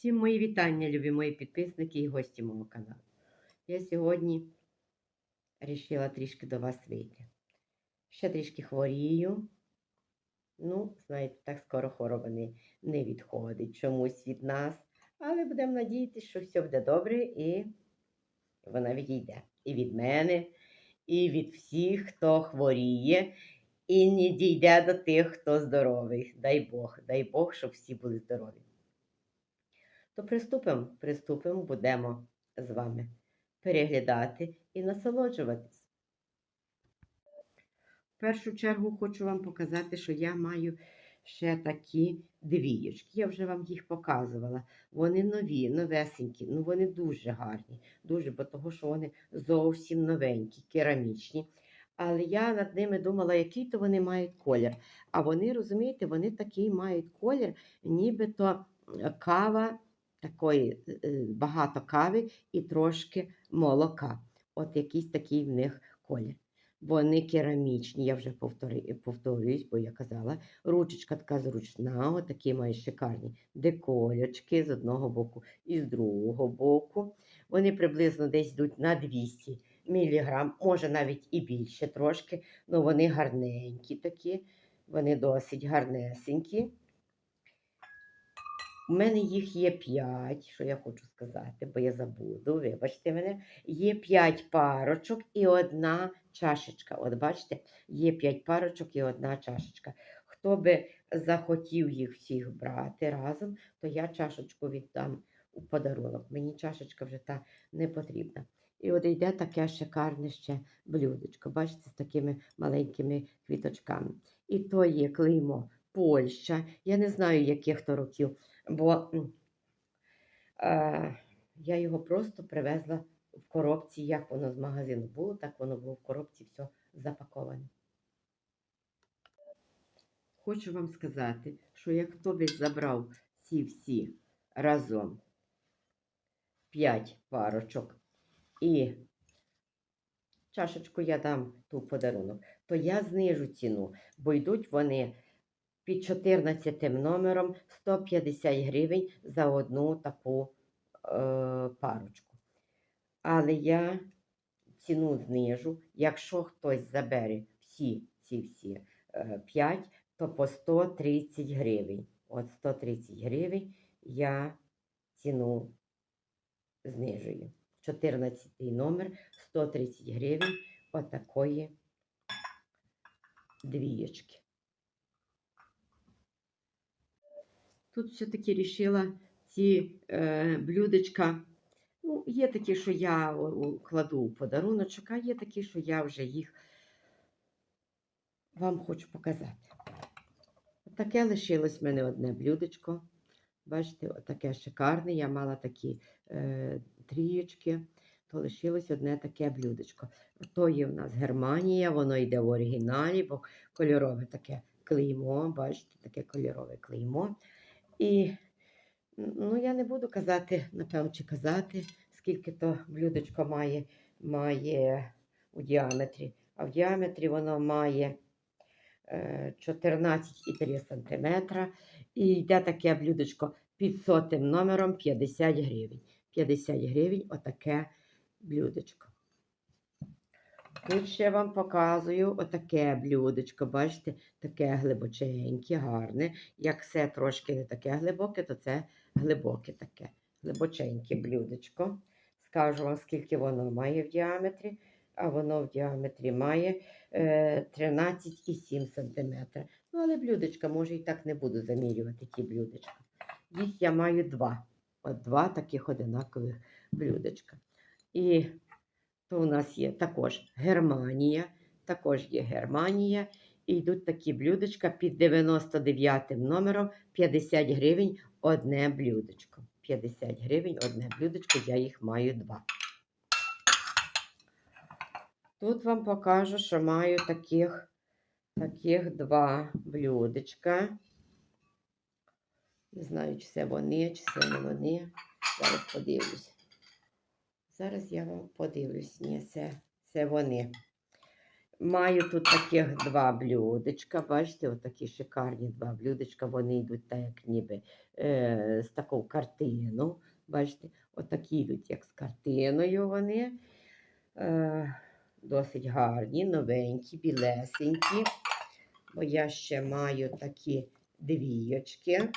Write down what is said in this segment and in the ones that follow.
Всім мої вітання, любі мої підписники і гості мого каналу. Я сьогодні вирішила трішки до вас вийти. Ще трішки хворію. Ну, знаєте, так скоро хвороба не, не відходить чомусь від нас. Але будемо надіятися, що все буде добре і вона відійде. І від мене, і від всіх, хто хворіє, і не дійде до тих, хто здоровий. Дай Бог, дай Бог, щоб всі були здорові. То приступимо, приступимо, будемо з вами переглядати і насолоджуватись. В першу чергу хочу вам показати, що я маю ще такі двієчки. Я вже вам їх показувала. Вони нові, новесенькі, ну вони дуже гарні, дуже, бо того, що вони зовсім новенькі, керамічні. Але я над ними думала, який то вони мають колір. А вони, розумієте, вони такий мають колір, нібито кава такої е, багато кави і трошки молока. От якийсь такий в них колір. Вони керамічні, я вже повторююсь, бо я казала. Ручечка така зручна, отакі мають шикарні деколячки з одного боку і з другого боку. Вони приблизно десь йдуть на 200 мг, може навіть і більше трошки. але вони гарненькі такі, вони досить гарнесенькі. У мене їх є 5, що я хочу сказати, бо я забуду, вибачте мене. Є 5 парочок і одна чашечка. От бачите, є 5 парочок і одна чашечка. Хто би захотів їх всіх брати разом, то я чашечку віддам у подарунок. Мені чашечка вже та не потрібна. І от йде таке шикарне ще блюдечко. Бачите, з такими маленькими квіточками. І то є клеймо Польща. Я не знаю, яких то років бо е, я його просто привезла в коробці, як воно з магазину було, так воно було в коробці все запаковане. Хочу вам сказати, що як хто би забрав ці всі разом 5 парочок і чашечку я дам ту подарунок, то я знижу ціну, бо йдуть вони під 14 номером 150 гривень за одну таку е, парочку. Але я ціну знижу. Якщо хтось забере всі ці всі е, 5, то по 130 гривень. От 130 гривень я ціну знижую. 14 номер 130 гривень отакої двієчки. Тут все-таки рішила ці е, блюдечка. Ну, є такі, що я кладу у подаруночок, а є такі, що я вже їх вам хочу показати. Таке лишилось в мене одне блюдечко. Бачите, таке шикарне. Я мала такі е, трієчки, то лишилось одне таке блюдечко. То є в нас Германія, воно йде в оригіналі, бо кольорове таке клеймо. Бачите, таке кольорове клеймо. І ну, я не буду казати, напевно, чи казати, скільки то блюдечко має має у діаметрі. А в діаметрі воно має 14,3 е, см. І йде таке блюдечко під сотим номером 50 гривень. 50 гривень отаке блюдечко. Тут ще вам показую отаке блюдечко. Бачите, таке глибоченьке, гарне. Як все трошки не таке глибоке, то це глибоке таке, глибоченьке блюдечко. Скажу вам, скільки воно має в діаметрі, а воно в діаметрі має е, 13,7 см. Ну, але блюдечка, може, і так не буду замірювати ті блюдечка. Їх я маю два. От два таких одинакових блюдечка. І то у нас є також Германія, також є Германія. І йдуть такі блюдечка під 99 номером 50 гривень одне блюдечко. 50 гривень одне блюдечко, я їх маю два. Тут вам покажу, що маю таких таких два блюдечка. Не знаю, чи це вони, чи це не вони. Зараз подивлюсь. Зараз я вам подивлюсь, ні, це, це вони. Маю тут таких два блюдечка. Бачите, отакі шикарні два блюдечка. Вони йдуть так, ніби е, з таку картину. Бачите, отакі йдуть, як з картиною вони. Е, досить гарні, новенькі, білесенькі. Бо я ще маю такі двійочки.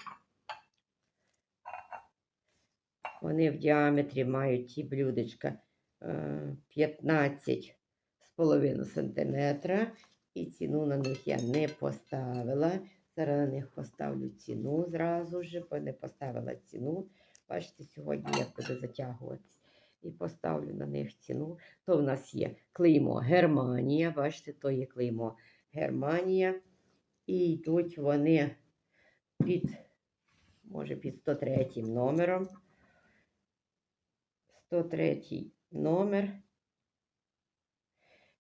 Вони в діаметрі мають ті блюдечка е, 15 з половиною сантиметра. І ціну на них я не поставила. Зараз на них поставлю ціну зразу ж, бо не поставила ціну. Бачите, сьогодні як буде затягуватись. І поставлю на них ціну. То в нас є клеймо Германія. Бачите, то є клеймо Германія. І йдуть вони під, може, під 103 номером. 103 номер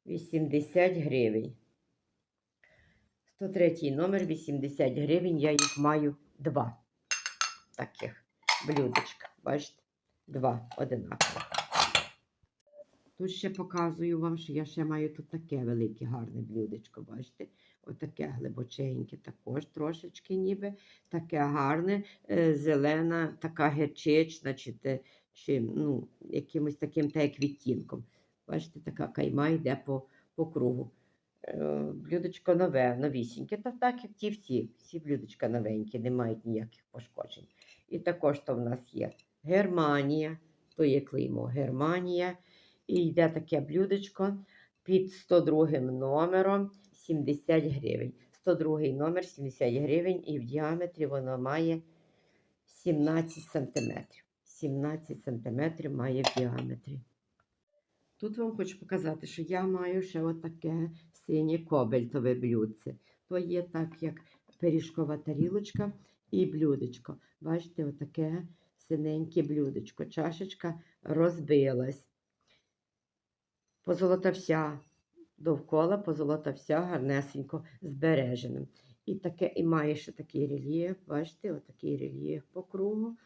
80 гривень. 103 номер 80 гривень. Я їх маю два таких блюдечка. Бачите? Два одинакових. Тут ще показую вам, що я ще маю тут таке велике гарне блюдечко. Бачите? Отаке глибоченьке, також трошечки ніби. Таке гарне, е, зелена, така герчична, чи, те, чи ну, якимось таким та як відтінком. Бачите, така кайма йде по, по кругу. Е, Блюдечко нове, новісіньке, та так, як ті всі. Всі блюдечка новенькі, не мають ніяких пошкоджень. І також то в нас є Германія, то є клеймо Германія. І йде таке блюдечко під 102 номером 70 гривень. 102 номер 70 гривень, і в діаметрі воно має 17 сантиметрів. 17 сантиметрів має в діаметрі. Тут вам хочу показати, що я маю ще отаке синє кобальтове блюдце. То є так, як пиріжкова тарілочка і блюдечко. Бачите, отаке синеньке блюдечко. Чашечка розбилась. Позолота вся довкола, позолота вся гарнесенько збережена. І таке, і має ще такий рельєф, бачите, отакий рельєф по кругу.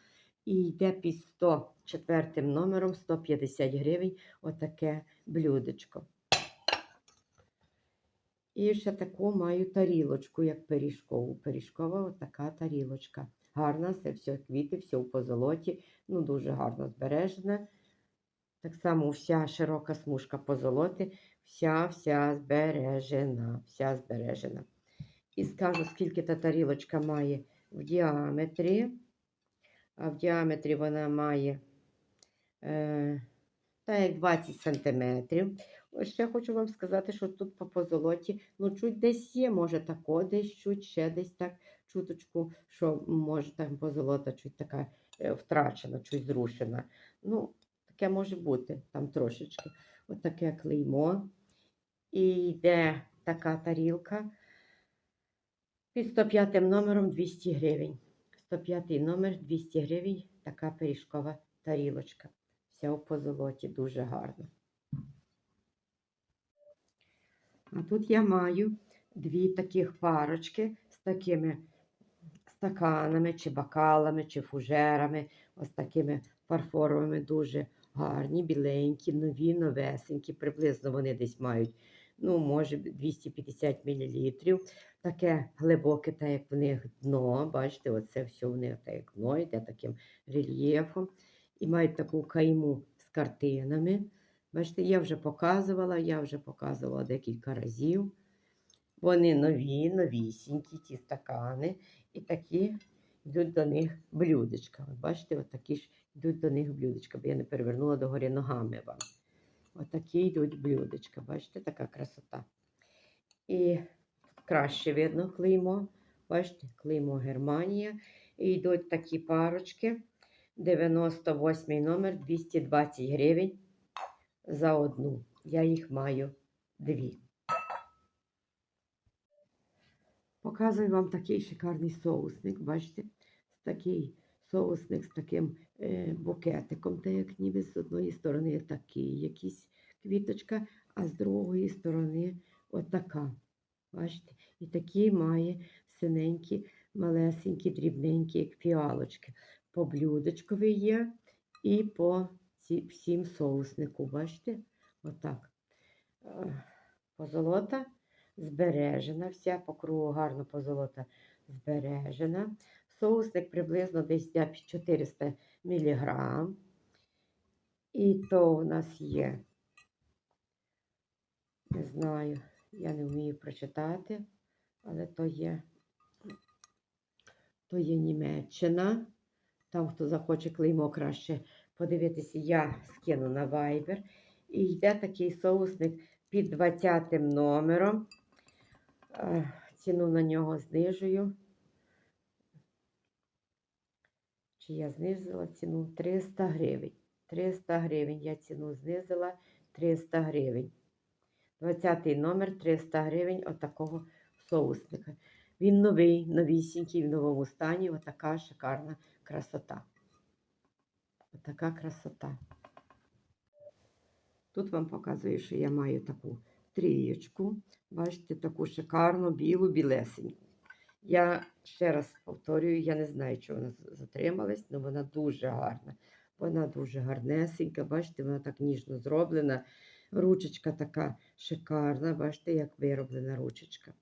І йде під 104 номером 150 гривень отаке блюдечко. І ще таку маю тарілочку, як пиріжкову. Пиріжкова отака тарілочка. Гарна, це все квіти, все в позолоті. Ну, дуже гарно збережена. Так само вся широка смужка позолоти, вся вся збережена. Вся збережена. І скажу, скільки та тарілочка має в діаметрі. А в діаметрі вона має е, та як 20 сантиметрів. Ось ще хочу вам сказати, що тут по позолоті, ну, чуть десь є, може тако десь чуть, ще десь так чуточку, що може там позолота чуть така е, втрачена, чуть зрушена. Ну, таке може бути там трошечки. Ось таке клеймо. І йде така тарілка під 105 номером 200 гривень. 105 номер 200 гривень, така пиріжкова тарілочка. Вся у позолоті, дуже гарна. А тут я маю дві таких парочки з такими стаканами, чи бокалами, чи фужерами, ось такими фарфоровими, дуже гарні, біленькі, нові, новесенькі. Приблизно вони десь мають, ну, може, 250 мл. Таке глибоке, так як в них дно. Бачите, оце все в них так як дно, йде таким рельєфом. І мають таку кайму з картинами. Бачите, я вже показувала, я вже показувала декілька разів. Вони нові, новісінькі, ті стакани. І такі йдуть до них блюдечка. Бачите, от такі ж йдуть до них блюдечка, бо я не перевернула догорі ногами вам. Отакі йдуть блюдечка. Бачите, така красота. І краще видно клеймо. Бачите, клеймо Германія. І йдуть такі парочки. 98 номер 220 гривень за одну. Я їх маю дві. Показую вам такий шикарний соусник. Бачите? Такий соусник з таким букетиком, так як ніби з одної сторони такий якийсь квіточка, а з другої сторони отака. Бачите? І такі має синенькі, малесенькі, дрібненькі, як фіалочки. По блюдечкові є і по всім соуснику. Бачите? Отак. Е, Позолота збережена, вся по кругу гарно позолота збережена. Соусник приблизно десь 400 мг. І то у нас є, не знаю, я не вмію прочитати, але то є, то є Німеччина. Там, хто захоче клеймо краще подивитися, я скину на Viber. І йде такий соусник під 20 номером. Е, Ціну на нього знижую. Чи я знизила ціну? 300 гривень. 300 гривень. Я ціну знизила 300 гривень. 20 номер 300 гривень отакого соусника. Він новий, новісінький, в новому стані. Отака шикарна красота. Отака красота. Тут вам показую, що я маю таку трієчку. Бачите, таку шикарну білу білесеньку. Я ще раз повторюю, я не знаю, чи вона затрималась, але вона дуже гарна. Вона дуже гарнесенька. Бачите, вона так ніжно зроблена. Ручечка така шикарна. Бачите, як вироблена ручечка.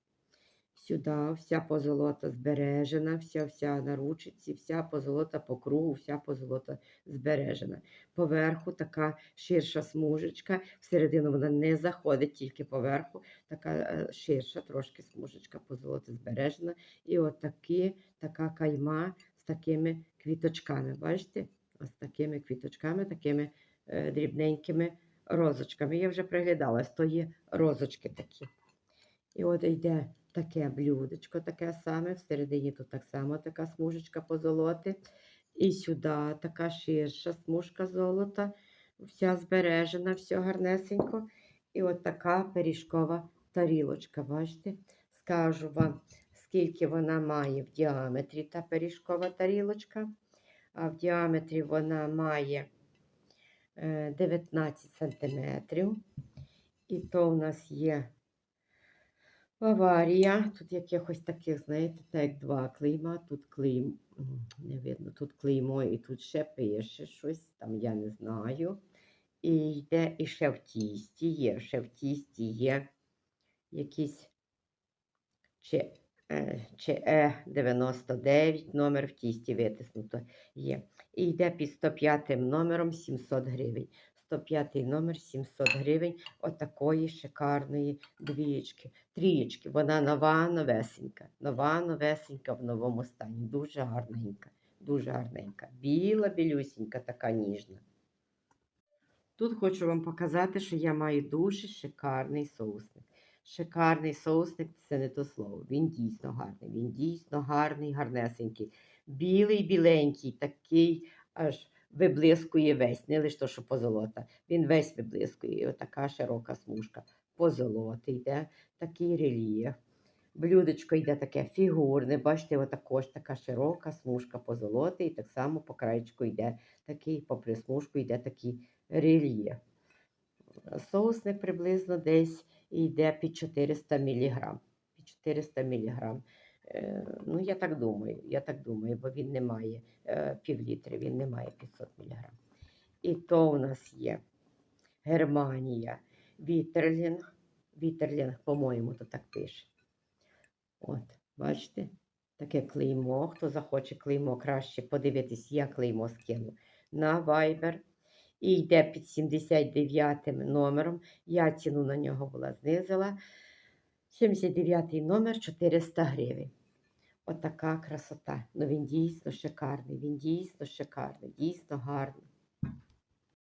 Сюди вся позолота збережена, вся вся на ручці, вся позолота по кругу, вся позолота збережена. Поверху така ширша смужечка, всередину вона не заходить, тільки поверху, така е, ширша трошки смужечка позолота збережена. І от така кайма з такими квіточками. Бачите? Ось такими квіточками, такими е, дрібненькими розочками. Я вже приглядалась, то є розочки такі. І от йде таке блюдечко, таке саме. Всередині тут так само така смужечка позолоти. І сюди така ширша смужка золота, вся збережена, все гарнесенько. І от така пиріжкова тарілочка. Бачите? Скажу вам, скільки вона має в діаметрі та пиріжкова тарілочка. А в діаметрі вона має е, 19 сантиметрів. І то у нас є Баварія. Тут якихось таких, знаєте, так два клейма. Тут клейм, не видно, тут клеймо і тут ще пише щось, там я не знаю. І йде і ще в тісті є, ще в тісті є якісь чи, е, чи Е99 номер в тісті витиснуто є. І йде під 105 номером 700 гривень. 105 номер 700 гривень отакої шикарної двієчки. Трієчки. Вона нова, новесенька. Нова, новесенька в новому стані. Дуже гарненька. Дуже гарненька. Біла, білюсінька, така ніжна. Тут хочу вам показати, що я маю дуже шикарний соусник. Шикарний соусник це не то слово. Він дійсно гарний. Він дійсно гарний, гарнесенький. Білий, біленький, такий аж виблискує весь, не лише то, що позолота. Він весь виблискує. І отака широка смужка. Позолоти йде, такий рельєф. Блюдечко йде таке фігурне. Бачите, отакож така широка смужка позолоти, і так само по краєчку йде такий, попри смужку йде такий рельєф. Соусник приблизно десь йде під 400 мг. Під 400 мг. Е, ну, я так думаю, я так думаю, бо він не має е, півлітри, він не має 500 мг. І то у нас є Германія, Вітерлінг. Вітерлінг, по-моєму, то так пише. От, бачите, таке клеймо. Хто захоче клеймо краще подивитись, я клеймо скину на Viber. І йде під 79 номером. Я ціну на нього була знизила. 79 номер 400 гривень. Отака красота. Ну він дійсно шикарний, він дійсно шикарний, дійсно гарний.